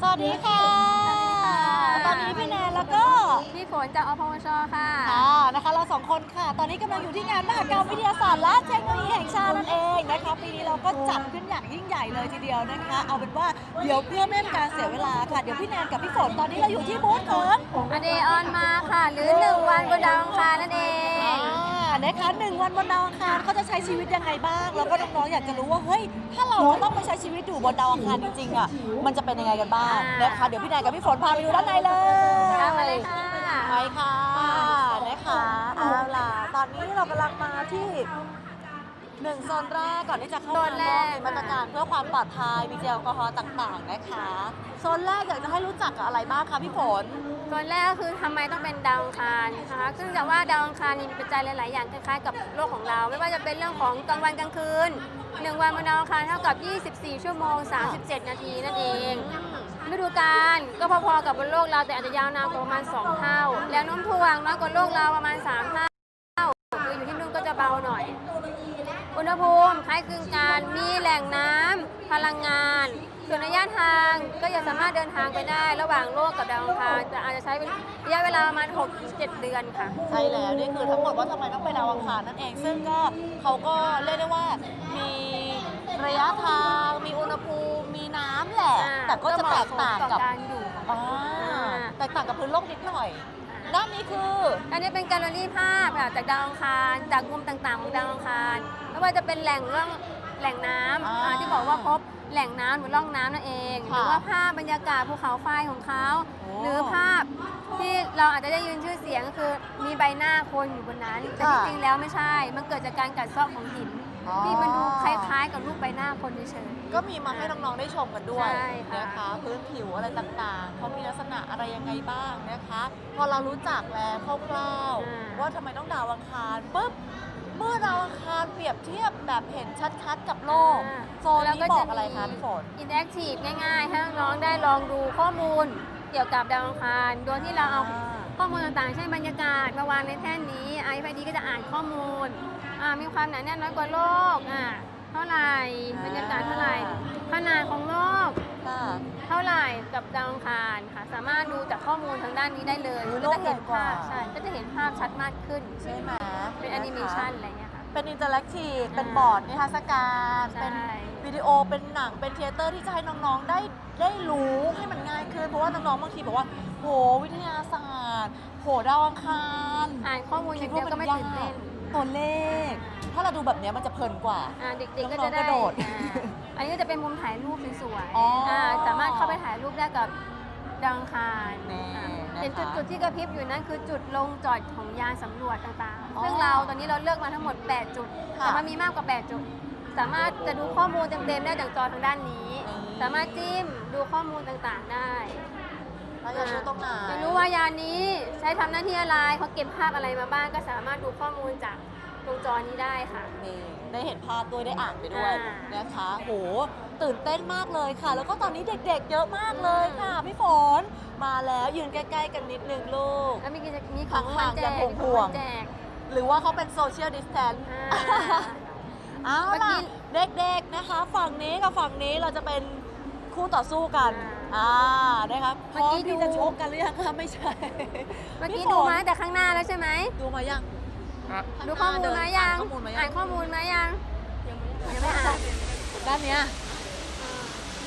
สวัสดีค่ะ ตอนนี้พี่แนนแล้วก็พี่ฝนจากอพวชค่ะค่ะนะคะเราสองคนค่ะ ตอนนี้กำลังอยู่ที่งานมหกรรมวิทยาศาสตร์และเทคโนโลยีแห่งชาตินั่นเองนะคะปีนี้เราก็จัดขึ้นอย่างยิ่งใหญ่เลยทีเดียวนะคะ เอาเป็นว่าเดี๋ยวเพื่อไม่ให้เป็นการเสียเวลาค่ะเดี๋ยวพี่แนนกับพี่ฝนตอนนี้เราอยู่ที่บูธของอเดออนมาค่ะ หรือ1วันบนดาวอังคารนั่นเองอ่า นะคะหนึ่งวันบนดาวอังคารเขาจะใช้ชีวิตยังไงบ้าง แล้วก็น้องๆอยากจะรู้ว่าเฮ้ยถ้าเราต้องไปใช้ชีวิตอยู่บนดาวอังคารจริงๆอะมันจะเป็นยังไงกันบ้างนะคะเดี๋ยวพี่แนนกับพี่ฝนพาไปดูด้านในเลยตามมาเลยค่ะไปค่ะนะคะเอาล่ะตอนนี้เรากำลังมาที่หนึ่งโซนแรกก่อนที่จะเข้าโซมานแรกมีมาตรการเพื่อความปลอดภัยมีเจลแอลกอฮอล์ต่าง ๆ นะคะโซนแรกอยากจะให้รู้จักกับอะไรบ้างคะพี่ฝน ส่วนแรกคือทำไมต้องเป็นดาวอังคารนะคะซึ่งจากว่าดาวอังคารนี่มีปัจจัยหลาย ๆ อย่างคล้าย ๆ กับโลกของเรา ไม่ว่าจะเป็นเรื่องของกลางวันกลางคืนหนึ่งวันบนดาวอังคารเท่ากับ 24 ชั่วโมง 37 นาทีนั่นเองฤดูกาลก็พอ ๆ กับบนโลกเราแต่อาจจะยาวนานกว่าประมาณ 2 เท่า แล้วโน้มถ่วงน้อยกว่าโลกเราประมาณ 3 เท่าคืออยู่ที่นู่นก็จะเบาหน่อย อุณหภูมิคล้ายคลึงกันมีแหล่งน้ำพลังงาน ส่วนระยะทางก็ยังสามารถเดินทางไปได้ ระหว่างโลกกับดาวอังคารแต่อาจจะใช้ระยะเวลาประมาณ6-7 เดือนค่ะ ใช่แล้วนี่คือทั้งหมดว่าทำไมต้องไปดาวอังคารนั่นเอง ซึ่งก็เขาก็เรียกได้ว่ามีระยะทางมีอุณหภูมิมีน้ำแหละแต่ก็จะแตกต่างเหมะสมกับการอยู่อ่าแตกต่างกับพื้นโลกนิดหน่อย ด้านนี้คือ อันนี้เป็นแกลเลอรี่ภาพค่ะจากดาวอังคารจากมุมต่างๆของดาวอังคารไม่ว่าจะเป็นแหล่งเรื่อง แหล่งน้ำอ่าอ่าที่บอกว่าพบแหล่งน้ำหรือร่องน้ำนั่นเอง หค่ะรือว่าภาพบรรยากาศภูเขาไฟของเขา โอ้ หรือภาพที่เราอาจจะได้ยินชื่อเสียงก็คือมีใบหน้าคนอยู่บนนั้น แต่ค่ะที่จริงแล้วไม่ใช่ มันเกิดจากการกัดเซาะของหิน อ๋อที่มันดูคล้ายๆ กับรูปใบหน้าคนเฉย ก็มีมาให้น้องๆได้ชมกันด้วยใช่ค่ะ นะคะพื้นผิวอะไรต่างๆเขามีลักษณะอะไรยังไงบ้างนะคะ พอเรารู้จักแล้วคร่าวๆว่าทำไมต้องดาวอังคารปุ๊บ เมื่อดาวอังคารเปรียบเทียบแบบเห็นชัดๆกับโลก อ่าโซนนี้บอกอะไรคะพี่ฝน อินแอคทีฟง่ายๆ ให้น้องๆได้ลองดูข้อมูล เกี่ยวกับดาวอังคาร โดยที่เราเอาข้อมูลต่างๆ เช่นบรรยากาศมาวางในแท่นนี้ iPad ก็จะอ่านข้อมูลอ่ามีความหนาแน่นน้อยกว่าโลกอ่า เท่าไหร่บรรยากาศเท่าไหร่ขนาดของโลก ค่ะเท่าไหร่กับดาวอังคารค่ะ สามารถดูจากข้อมูลทางด้านนี้ได้เลยอุ๊ยก็จะเห็นโลกใหญ่กว่าภาพใช่ก็จะเห็นภาพชัดมากขึ้น ใช่ไหมเป็นแอนิเมชันอะไรเงี้ยค่ะ เป็นอินเตอร์แอคทีฟเป็นอ่าบอร์ดนิทรรศการใช่เป็นวิดีโอเป็นหนังเป็นเทยเตอร์ที่จะให้น้องๆได้ได้รู้ให้มันง่ายขึ้น เพราะว่าน้องๆบางทีบอกว่าโหวิทยาศาสตร์โหดาวอังคารอ่านข้อมูลอย่างเดียวก็ไม่ตื่นเต้นตัวเลข ถ้าเราดูแบบเนี้ยมันจะเพลินกว่า อ่าเด็กๆก็น้อจะงๆได้กระโดดอ่าอันนี้ก็จะเป็นมุมถ่ายรูปสวยอ๋ออ่าสามารถเข้าไปถ่ายรูปได้กับดาวอังคารนี่อ่านะคะเห็นจุดจุดที่กระพริบอยู่นั่นคือจุดลงจอดของยานสำรวจต่างอ๋อๆซึ่งเราตอนนี้เราเลือกมาทั้งหมด 8 จุด ค่ะแต่มันมีมากกว่า 8 จุด สามารถจะดูข้อมูลเต็มๆได้จากจอทางด้านนี้ อืม สามารถจิ้มดูข้อมูลต่างๆได้เราจะรู้ตรงไหน จะรู้ว่ายานนี้ใช้ทำหน้าที่อะไรเขาเก็บภาพอะไรมาบ้างก็สามารถดูข้อมูลจาก ตรงจอนี้ได้ค่ะ นี่ได้เห็นภาพด้วยได้อ่านไปด้วยอ่านนะคะโหตื่นเต้นมากเลยค่ะ แล้วก็ตอนนี้เด็กๆ เยอะมากเลยค่ะพี่ฝนมาแล้วยืนใกล้ๆ กันนิดนึงลูก แล้วมีกิจมีของรางวัลแจกห่างๆมีของรางวัลห่วงๆแจกหรือว่าเขาเป็นโซเชียลดิสแทน อ่า เอาเมื่อกี้ล่ะเด็กๆนะคะ ฝั่งนี้กับฝั่งนี้เราจะเป็นคู่ต่อสู้กันอ่านะครับพเมื่อร้อมกี้ที่ดู จะชกกันหรือยังคะไม่ใช่เมื่อกี้พี่ฝนดูมาตั้งแต่ข้างหน้าแล้วใช่ไหม ดูมายัง ดูข้อมูลมายังข้อมูลมายัอ่านงข้อมูลมายัง ยังไม่อ่านด้านเนี้ย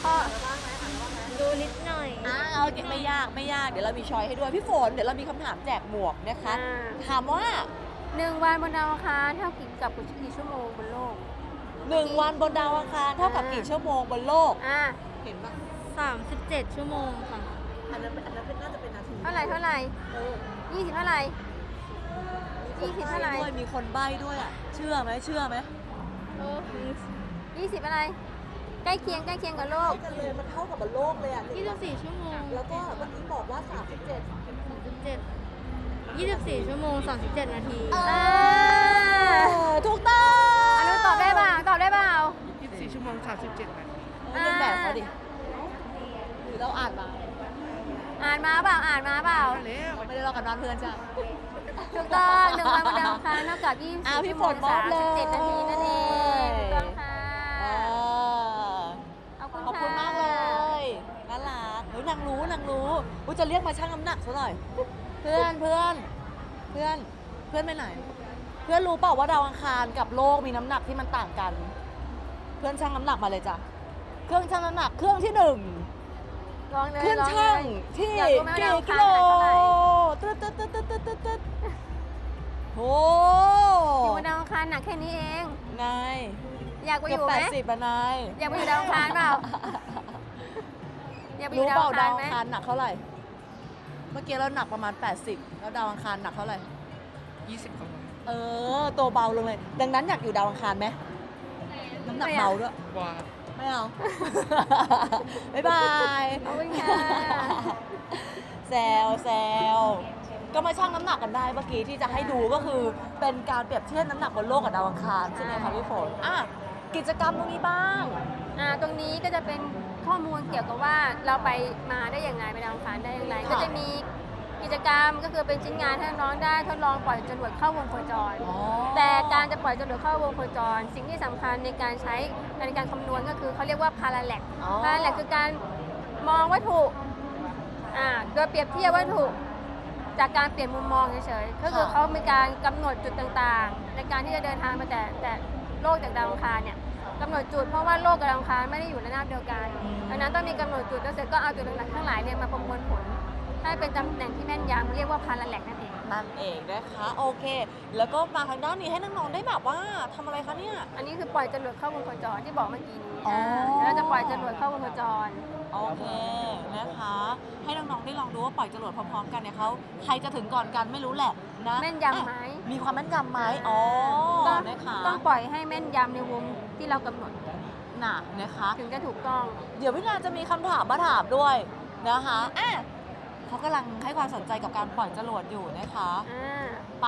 ข้อดูนิดหน่อยอ่าเอาเก็บไม่ยากไม่ยาก เดี๋ยวเรามีช้อยให้ด้วย พี่ฝน เดี๋ยวเรามีคำถามแจกหมวกนะคะอ่าถามว่าหนึ่งวันบนดาวอังคารเท่ากี่กับกี่ชั่วโมงบนโลกหนึ่งวันบนดาวอังคารเท่ากับกี่ชั่วโมงบนโลก อ่า เห็นปะ37ชั่วโมงค่ะ อันนั้นอันนั้นเป็นน่าจะเป็นนาที เท่าไหร่เท่าไหร่เออยี่สิบเท่าไหร่ ยี่สิบเท่าไหร่ ด้วยมีคนใบ้ด้วยอะ เชื่อไหมเชื่อไหมยี่สิบอะไร ใกล้เคียงใกล้เคียงกับโลกใช่กันเลยมันเท่ากับบนโลกเลยอะ24 ชั่วโมงแล้วก็เมื่อกี้บอกว่า 37 37 24 ชั่วโมง 37 นาที เออ่าอถูกต้องอนุตอบได้เปล่าตอบได้เปล่า24 ชั่วโมง 37นาทีเออเรียนแบบเขาดิหรือเราอ่านมา อ่านมาเปล่าอ่านมาเปล่ามาแล้ว ไม่ได้เรากันบ้านเพื่อนจ้ะ ถูกต้องหนึ่งวันบนดาวอังคารเท่ากับอะ24พี่ชั่วฝโมนงมอบเลย37นาทีนั่นเองถูกต้องค่ะ เออขอบคุณขอบคุณะมากเลยน่ารักเฮ้ยไหนว่าจะเรียกมาชั่งน้ำหนักซะหน่อย เพื่อนเพื่อนเพื่อนเพื่อนไปไหน เพื่อนรู้เปล่าว่าดาวอังคารกับโลกมีน้ำหนักที่มันต่างกัน เพื่อนชั่งน้ำหนักมาเลยจ้ะเครื่องชั่งน้ำหนักเครื่องที่หนึ่ง ลองเลยเครื่องลองเลชั่งยที่อยากรู้ไหมว่ากี่ดาวอังกิคารโลเท่าไหร่ ตึ๊ดตึ๊ดตึ๊ดตึ๊ดตึ๊ดตึ๊ดตึ๊ด โอ้อยู่บนดาวอังคารหนักแค่นี้เอง นายอยากไปอเกือบยู่แปไหมดสิบอะนายอยากไปอยู่ดาวอังคารเปล่า อยากไปอรู้ยู่ดาเปวล่าอังคาดารวไหมอังคารหนักเท่าไหร่ เมื่อกี้เราหนักประมาณ 80 แล้วดาวอังคารหนักเท่าไหร่ 20กว่าเออ ตัวเบาลงเลย ดังนั้นอยากอยู่ดาวอังคารไหมน้ำหนักเบาด้วยว่าไม่เอา บ๊ายบายขอบคุณค่ะ แซวแซว ก็มาชั่งน้ำหนักกันได้เมื่อกี้ที่จะให้ดูก็คือเป็นการเปรียบเทียบน้ำหนักบนโลกกับดาวอังคารใช่ไหมคะพี่ฝนอะกิจกรรมตรงนี้บ้าง อ่าตรงนี้ก็จะเป็นข้อมูลเกี่ยวกับว่าเราไปมาได้ยังไงไปดาวอังคารได้อย่างไร ค่ะ ก็จะมีกิจกรรมก็คือเป็นชิ้นงานให้น้องๆได้ทดลองปล่อยจรวดเข้าวงโคจรอ๋อแต่การจะปล่อยจรวดเข้าวงโคจร สิ่งที่สำคัญในการใช้ในการคำนวณก็คือเขาเรียกว่าพาราแลกอ๋อพาราแลกคือการมองวัตถุอ่าโดยเปรียบเทียบวัตถุ จากการเปลี่ยนมุมมองเฉยๆก็คือเขามีการกำหนดจุดต่างๆ ในการที่จะเดินทางมาแต่แต่โลกจากดาวอังคารเนี่ยกำหนดจุดเพราะว่าโลกกับดาวอังคารไม่ได้อยู่ในระนาบเดียวกันอืมดังนั้นต้องมีกำหนดจุดแล้วเสร็จก็เอาจุดต่างๆทั้งหลายเนี่ยมาประมวลผลให้เป็นตำแหน่งที่แม่นยำเรียกว่าพาราแลกนั่นเอง นั่นเองนะคะโอเค แล้วก็มาทางด้านนี้ให้น้องๆได้แบบว่าทำอะไรคะเนี่ย อันนี้คือปล่อยจรวดเข้าวงโคจรที่บอกเมื่อกี้นี้อ๋ออ่าเดี๋ยวเราจะปล่อยจรวดเข้าวงโคจร โอเคนะคะ ให้น้องๆได้ลองดูว่าปล่อยจรวดพร้อมๆกันเนี่ยเขาใครจะถึงก่อนกันไม่รู้แหละนะแม่นยำไหม อะมีความแม่นยำไหมอ๋อต้อง นะคะต้องปล่อยให้แม่นยำในวงที่เรากำหนด น่ะนะคะ ถึงจะถูกต้อง เดี๋ยวพี่นาจะมีคำถามมาถามด้วยนะคะอะ เขากำลังให้ความสนใจกับการปล่อยจรวดอยู่นะคะ อ่าไป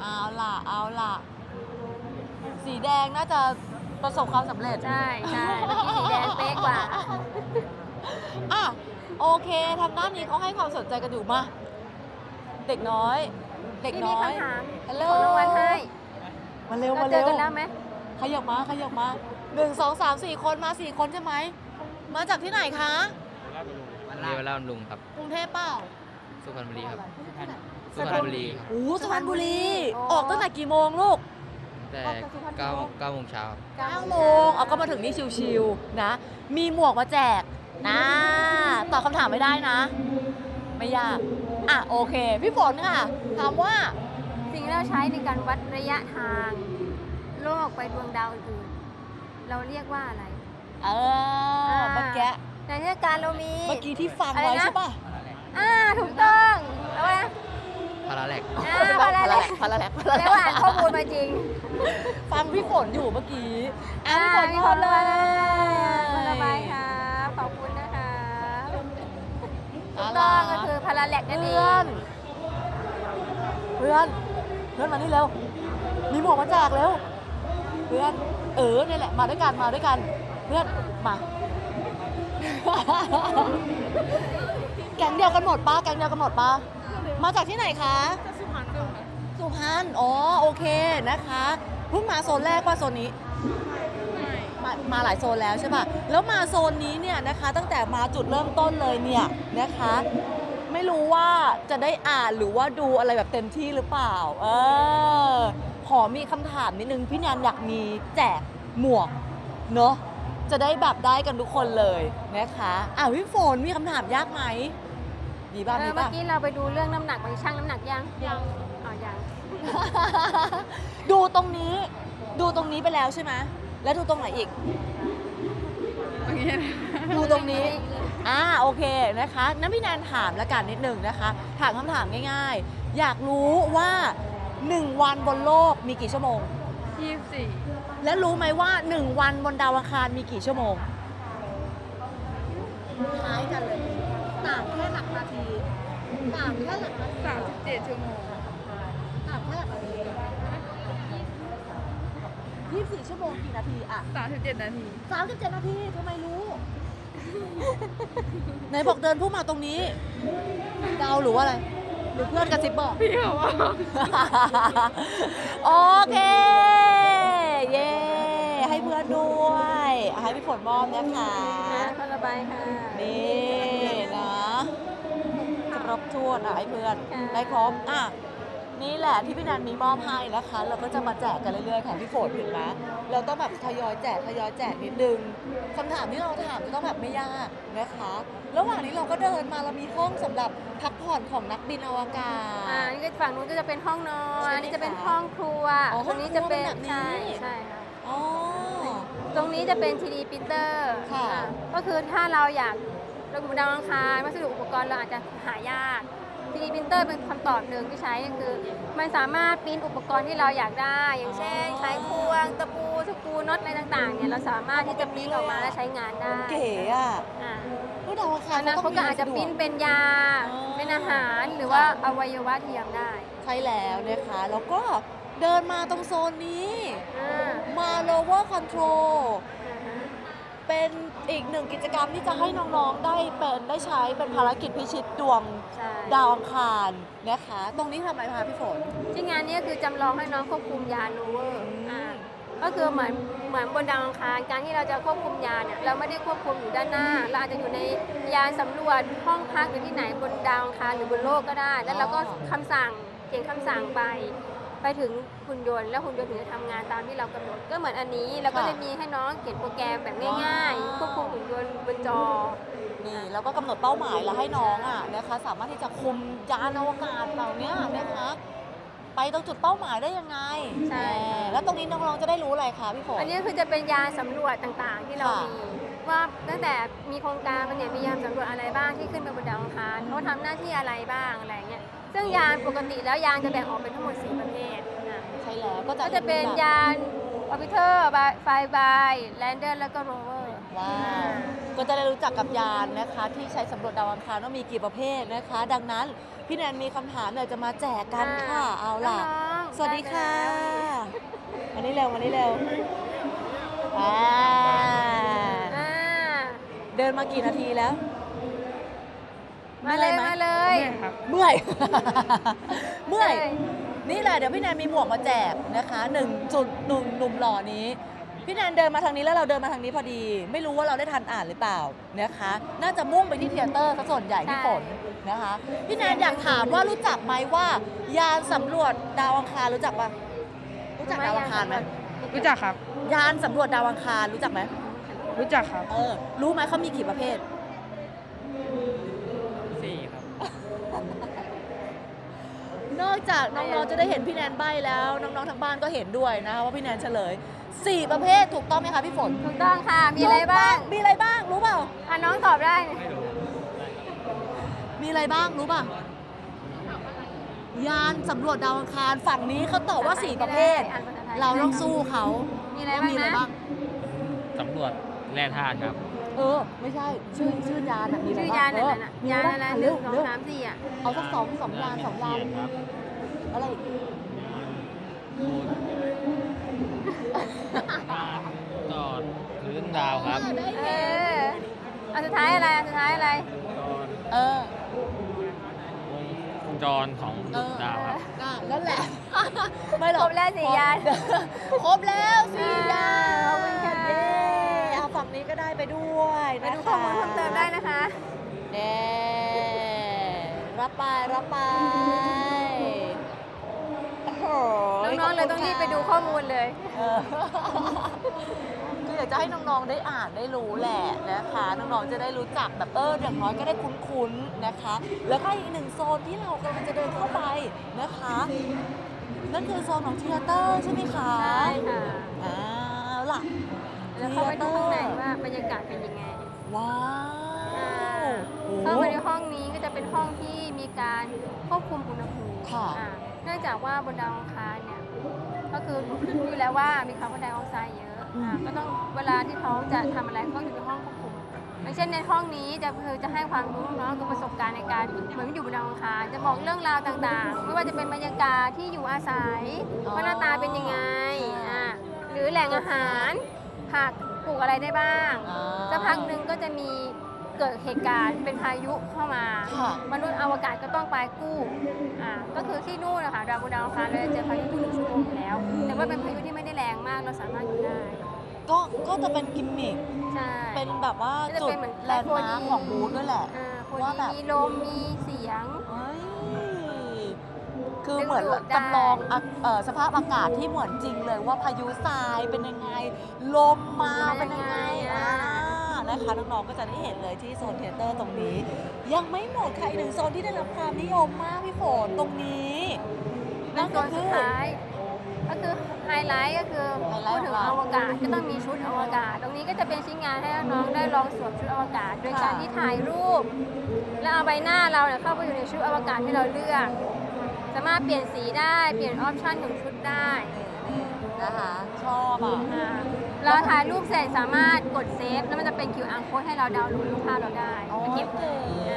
เอาล่ะ เอาล่ะ สีแดงน่าจะประสบความสำเร็จ ใช่ใช่เมื่อกี้สีแดงเป๊ะกว่า อะโอเคทางด้านนี้เขาให้ความสนใจกันอยู่มา เด็กน้อย เด็กพี่น้มีอย คำถามฮัลโหลของรางวัลให้มาเร็วเรามาเจเร็อวกันแล้วไหมขยับมาขยับมาหนึ่งสองสามสี่คนมาสี่คนใช่ไหมมาจากที่ไหนคะ เรียกว่าล่ามลุงครับ กรุงเทพเปล่าสุพรรณบุรีครับ สุสุพพรรรณรณบุรีครับโอ้สุพรรณบุรีออกตั้งแต่กี่โมงลูกแต่เก้าเก้าโมงเช้าครับ 9โมงเอาก็มาถึงนี่ชิวๆนะ มีหมวกมาแจกนะตอบคำถามไม่ได้นะ ไม่ยาก อะโอเค พี่ฝนค่ะ ถามว่า สิ่งที่เราใช้ในการวัดระยะทาง โลกไปดวงดาวอื่นๆเราเรียกว่าอะไร เออเมื่อกี้ ในเทศกาลเรามี เมื่อกี้ที่ฟังอะไรไว้นะ ใช่ป่ะ อ่าถูกต้องแล้วนะพาราแลกอ่าพาราแลกพาราแลกพาราแลเรียกว่าอ่านข้อมูลมาจริง ฟังพี่ฝนอยู่เมื่อกี้อะอ่าพี่ฝนมีก่อนคเลนยละใบครับขอบคุณนะคะถูอะกไรต้องก็คือพาราแลกนั่นเอเพื่องนเพื่อนเพื่อนมานี่เร็ว มีหมวกมาแจกเร็ว เพื่อน เออเนี่ยแหละ มาด้วยกัน มาด้วยกัน เพื่อน มา แก๊งเดียวกันหมดป้าแก๊งเดียวกันหมดป้ามาจากที่ไหนคะสุพรรณบุรีค่ะสุพรรณอ๋อโอเคนะคะเพิ่งมาโซนแรกว่าโซนนี้ไม่มามาหลายโซนแล้วใช่ป่ะ แล้วมาโซนนี้เนี่ยนะคะ ตั้งแต่มาจุดเริ่มต้นเลยเนี่ยนะคะ ไม่รู้ว่าจะได้อ่านหรือว่าดูอะไรแบบเต็มที่หรือเปล่า เออ ขอมีคำถามนิดนึง พี่แนนอยากมีแจกหมวกเนอะ จะได้แบบได้กันทุกคนเลยนะคะอ่าพี่ฝนมีคำถามยากไหมดีป่ะเอดีอเมื่อป่ะ กี้เราไปดูเรื่องน้ำหนักไปชั่งน้ำหนักยังยังอ๋อยังดูตรงนี้ ดูตรงนี้ไปแล้วใช่ไหมแล้วดูตรงไหนอีกอย่างเงี้ยนะดูตรงนี้ อ่าโอเคนะคะนั้นพี่แนนถามละกันนิดหนึ่งนะคะ ถามคำถามง่ายๆ อยากรู้ว่า 1 วันบนโลกมีกี่ชั่วโมงยี่สิบสี่ และรู้ไหมว่า 1 วันบนดาวอังคารมีกี่ชั่วโมง คล้ายกันเลย ต่างแค่หลักนาที ต่างแค่หลักนาทีสามสิบเจ็ดชั่วโมงต่างแค่หลักนาทียี่สิบสี่ชั่วโมงกี่นาทีอะสามสิบเจ็ดนาทีสามสิบเจ็ดนาทีทำไมรู้ ไหนบอกเดินพุ่งมาตรงนี้ เดาหรือว่าอะไร หรือเพื่อนกระซิบบอก พี่เขาว่า โอเคเย้ให้เพื่อน ด้วยให้พี่ฝฝนมอบนะคะนะคนละใบค่ะนี่นะครบถ้วนอะให้เพื่อนค่ะได้ครบอะนี่แหละที่พี่นันมีมอบให้นะคะ เราก็จะมาแจกกันเรื่อยๆค่ะพี่ฝนถึงนะเราต้องแบบทยอยแจกทยอยแจกนิดนึงคำถามที่เราถามจะต้องแบบไม่ยากนะคะระหว่างนี้เราก็เดินมาเรามีห้องสำหรับพักผ่อนของนักบินอวกาอ่าศนี่ก็ฝั่งนู้นก็จะเป็นห้องนอใช่นไหมอันนี้จะเป็นคะห้องครัวอ๋อตรงนี้จะเป็นห้องครัวเป็นแบบนี้ใช่ใช่ค่ะอ๋อ ตรงนี้จะเป็น 3D printer ค่ะ อ่าก็คือถ้าเราอยากระบุดาวอังคารวัสดุอุปกรณ์เราอาจจะหายาก 3D printer เป็นคำตอบหนึ่งที่ใช้ก็คือ มันสามารถปริ้นอุปกรณ์ที่เราอยากได้ อย่างเช่นอ๋อไขควงตะปูสกรูน็อตอะไรต่างๆเนี่ยเราสามารถที่จะปริ้นออกมาและใช้งานได้เก๋อะอ่า ผู้ดาวอังคารอันนั้นเขาก็อาจจะปริ้นเป็นยา อ๋อเป็นอาหารหรือว่าอวัยวะเทียมได้ ใช่แล้วนะคะ แล้วก็ เดินมาตรงโซนนี้ อ่ามา lower control อ่าฮะเป็นอีกหนึ่งกิจกรรมที่จะให้น้องๆได้เป็นได้ใช้เป็นภารกิจพิชิตดวงใช่ดาวอังคารนะคะ ตรงนี้ทำอะไรคะพี่ฝน ที่งานนี้ก็คือจำลองให้น้องควบคุมยานโรเวอร์อืมอ่าก็คือเหมือนเหมือนบนดาวอังคารการที่เราจะควบคุมยานเนี่ยเราไม่ได้ควบคุมอยู่ด้านหน้า เราอาจจะอยู่ในยานสำรวจห้องพักหรือที่ไหนบนดาวอังคารหรือบนโลกก็ได้ แล้วเราก็คำสั่งเขียนคำสั่งไป ไปถึงหุ่นยนต์แล้วหุ่นยนต์ถึงจะทำงานตามที่เรากำหนดก็เหมือนอันนี้เราก็เลยมีให้น้องเขียนโปรแกรมแบบง่ายๆควบคุมหุ่นยนต์บนจอ นี่แล้วก็กำหนดเป้าหมายแล้วให้น้องอะนะคะสามารถที่จะคุมยานอวกาศเหล่านี้นะคะไปตรงจุดเป้าหมายได้ยังไงใช่ แหมแล้วตรงนี้น้องๆจะได้รู้อะไรคะพี่ฝน อันนี้คือจะเป็นยานสำรวจต่างๆ ที่เราค่ะมีว่าตั้งแต่มีโครงการมันเนี่ยมียานสำรวจอะไรบ้างที่ขึ้นไปบนดาวอังคารเขาทำหน้าที่อะไรบ้างอะไรเงี้ย ซึ่งยานปกติแล้วยานจะแบ่งออกเป็นทั้งหมด 4 ประเภทนะใช่แล้วก็จะก็จะเป็นยานออร์บิเตอร์ไฟบายแลนเดอร์แล้วก็โรเวอร์ว้าวก็จะได้รู้จักกับยานนะคะ ที่ใช้สำรวจดาวอังคารว่ามีกี่ประเภทนะคะ ดังนั้นพี่แนนมีคำถามอยากจะมาแจกกันค่ะเอาล่ะน้องๆสวัสดีค่ะไวันนี้เร็ววันนี้เร็วอ่าด้แล้วอ่าเดินมากี่นาทีแล้ว มาเลยไหมาเลยครับเมื่อย เมื่อยเลยนี่แหละเดี๋ยวพี่แนนมีหมวกมาแจกนะคะหนึ่งจุดหนุ่มหนุ่มหล่อนี้ พี่แนนเดินมาทางนี้แล้วเราเดินมาทางนี้พอดี ไม่รู้ว่าเราได้ทันอ่านหรือเปล่านะคะ น่าจะมุ่งไปที่เทยเตอร์ซะส่วนใหญ่ที่ฝนนะคะ พี่แนนอยากถามว่ารู้จักไหมว่า ยานสำรวจดาวอังคารรู้จักปะรู้จักดาวอังคารไหมรู้จักครับ ยานสำรวจดาวอังคารรู้จักไหมรู้จักครับ เออ รู้ไหมเขามีกี่ประเภท สี่ครับ นอกจากน้องๆจะได้เห็นพี่แนนใบแล้ว น้องๆทางบ้านก็เห็นด้วยนะคะว่าพี่แนนเฉลยสี่ประเภทถูกต้องไหมคะพี่ฝนถูกต้องค่ะ มีอะไรบ้าง มีอะไรบ้างรู้เปล่าอะน้องตอบได้ไม่รู้มีอะไรบ้างรู้ป่ะยานสำรวจดาวอังคารฝั่งนี้เขาตอบว่าสี่ประเภทอ่านภาษาไทยเราต้องสู้เขามีอะไรว่าบ้างมีอะไรนะบ้างสำรวจแร่ธาตุครับ เออ ไม่ใช่ ชื่อชื่อยานอะมีอะไรชื่อบ้างยานอะไรเออน่ะมียานบ้งอะไรหเร็นึ่วงสองเร็วสามสี่อะเอาสักสองสองยานสองยานครับอะไรอีกจอดพื้นดาวครับได้เอเห็นออันสุดท้ายอะไรอันสุดท้ายอะไรเออ วงจรของเออ ดาวครับอะนั่นแหละ ไม่หรอกครบแล้วสี่ยาน ครบแล้วสี่ยาน นี้ก็ได้ไปด้วยไปนะคะดูข้อมูลเพิ่มเติมได้นะคะเน่รับไปรับไปโอ้โหน้องๆเลยต้องรีบไปดูข้อมูลเลยเออคืออยากจะให้น้องๆได้อ่านได้รู้แหละนะคะ น้องๆจะได้รู้จักแบบเอออย่างน้อยก็ได้คุ้นๆนะคะ แล้วก็อีกหนึ่งโซนที่เรากำลังจะเดินเข้าไปนะคะ นั่นคือโซนของเทยเตอร์ใช่ไหมคะใช่ค่ะเอาล่ะ แล้วเข้าไปดูข้างในว่าบรรยากาศเป็นยังไงว้าอ่าวโอ้โหเข้าไปในห้องนี้ก็จะเป็นห้องที่มีการควบคุมอุณหภูมิค่ะอ่าเนื่องจากว่าบนดาวอังคารเนี่ยก็คือรู้อยู่แล้วว่ามีคาร์บอนไดออกไซด์เยอะอ่าก็ต้องเวลาที่เขาจะทำอะไรเขาอยู่ในห้องควบคุมอย่างเช่นในห้องนี้จะคือจะให้ความรู้น้องๆคือประสบการณ์ในการเหมือนอยู่บนดาวอังคารจะบอกเรื่องราวต่างๆ ไม่ว่าจะเป็นบรรยากาศที่อยู่อาศัยอ๋อว่าหน้าตาเป็นยังไงอ่าหรือแหล่งอาหาร ผักปลูกอะไรได้บ้างอ่าสักพักหนึ่งก็จะมีเกิดเหตุการณ์เป็นพายุเข้ามา ค่ะ มนุษย์อวกาศก็ต้องไปกู้อ่าก็คือที่นู่นนะคะดาวบนดาวอังคารเราจะเจอพายุทุกหนึ่งชั่วโมงอยู่แล้ว แต่ว่าเป็นพายุที่ไม่ได้แรงมากเราสามารถอยู่ได้ ก็ก็จะเป็นกิมมิคใช่ เป็นแบบว่าก็จะจุดเป็นเหมือนแลนด์มาร์คของบูธด้วยแหละ อ่าคนว่าแบบ มีลมมีเสียงเฮ้ย คือเหมือนดึงดูดได้จำลองอะเอ่อสภาพอากาศที่เหมือนจริงเลยว่าพายุทรายเป็นยังไง ลมมาเป็นยังไงอ่านะคะน้องๆก็จะได้เห็นเลยที่โซนเทยเตอร์ตรงนี้ ยังไม่หมดค่ะอีกหนึ่งโซนที่ได้รับความนิยมมากพี่ฝนตรงนี้เป็นโซนสุดท้ายก็คือไฮไลท์ก็คือไฮไลท์พูดถึงของอเราวกาศก็ต้องมีชุดอวกาศ ตรงนี้ก็จะเป็นชิ้นงานให้น้องๆได้ลองสวมชุดอวกาศ โดยการค่ะที่ถ่ายรูป แล้วเอาใบหน้าเราเนี่ยเข้าไปอยู่ในชุดอวกาศที่เราเลือก สามารถเปลี่ยนสีได้ เปลี่ยนออปชั่นของชุดได้นะคะชอบอะอ่าเราถ่ายรูปเสร็จสามารถกดเซฟ แล้วมันจะเป็น QR code ให้เราดาวน์โหลดรูปภาพเราได้อ๋อไปเก็บเก๋เ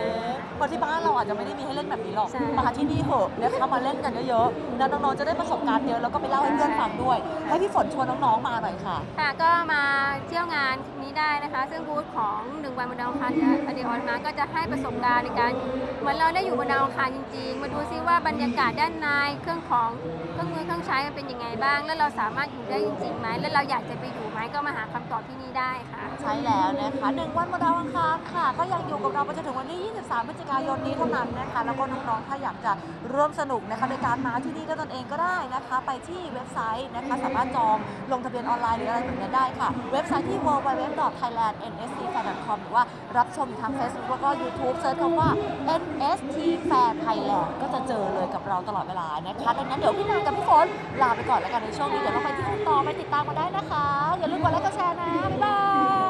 พราะที่บ้านเราอาจจะไม่ได้มีให้เล่นแบบนี้หรอก ใช่มาที่นี่เหอะนะคะมาเล่นกันเยอะๆแล้วน้องๆจะได้ประสบการณ์เยอะแล้วก็ไปเล่าให้เพื่อนฟังด้วย ให้พี่ฝนชวนน้องๆมาหน่อยค่ะ ค่ะก็มาเที่ยวงานนี้ได้นะคะ ซึ่งบูธของหนึ่งวันบนดาวอังคารอเดออนมาก็จะให้ประสบการณ์ในการเหมือนเราได้อยู่บนดาวอังคารจริงๆ มาดูซิว่าบรรยากาศด้านในเครื่องของเค รื่องมือเครื่องใช้เป็นยังไงบ้าง แล้วเราสามารถอยู่ได้จริงๆไหมแล้วเราอยากจะไปอยู่ไหมก็มาหาคำตอบที่นี่ได้ค่ะ ใช่แล้วนะคะหนึ่งวันบนดาวอังคารค่ะ ก็ยังอยู่กับเราไปจนถึงวันที่ 23 พฤศจิกายนนี้เท่านั้นนะคะ แล้วก็น้องๆ ถ้าอยากจะร่วมสนุกนะคะในการมาที่นี่ด้วยตนเองก็ได้นะคะ ไปที่เว็บไซต์นะคะสามารถจองลงทะเบียนออนไลน์หรืออะไรแบบนี้ได้ค่ะ เว็บไซต์ที่ www.thailandnscfan.com หรือว่ารับชมทาง Facebook แล้วก็ YouTube เซิร์ชคำว่า NST Fair Thailand ก็จะเจอเลยกับเราตลอดเวลานะคะดังนั้นเดี๋ยวพี่นางกับพี่ฝนลาไปก่อนแล้วกันในช่วงนี้เดี๋ยวเราไปที่อื่นต่อไปติดตามมาได้นะคะอย่าลืมกดไลค์กดแชร์นะบ๊ายบาย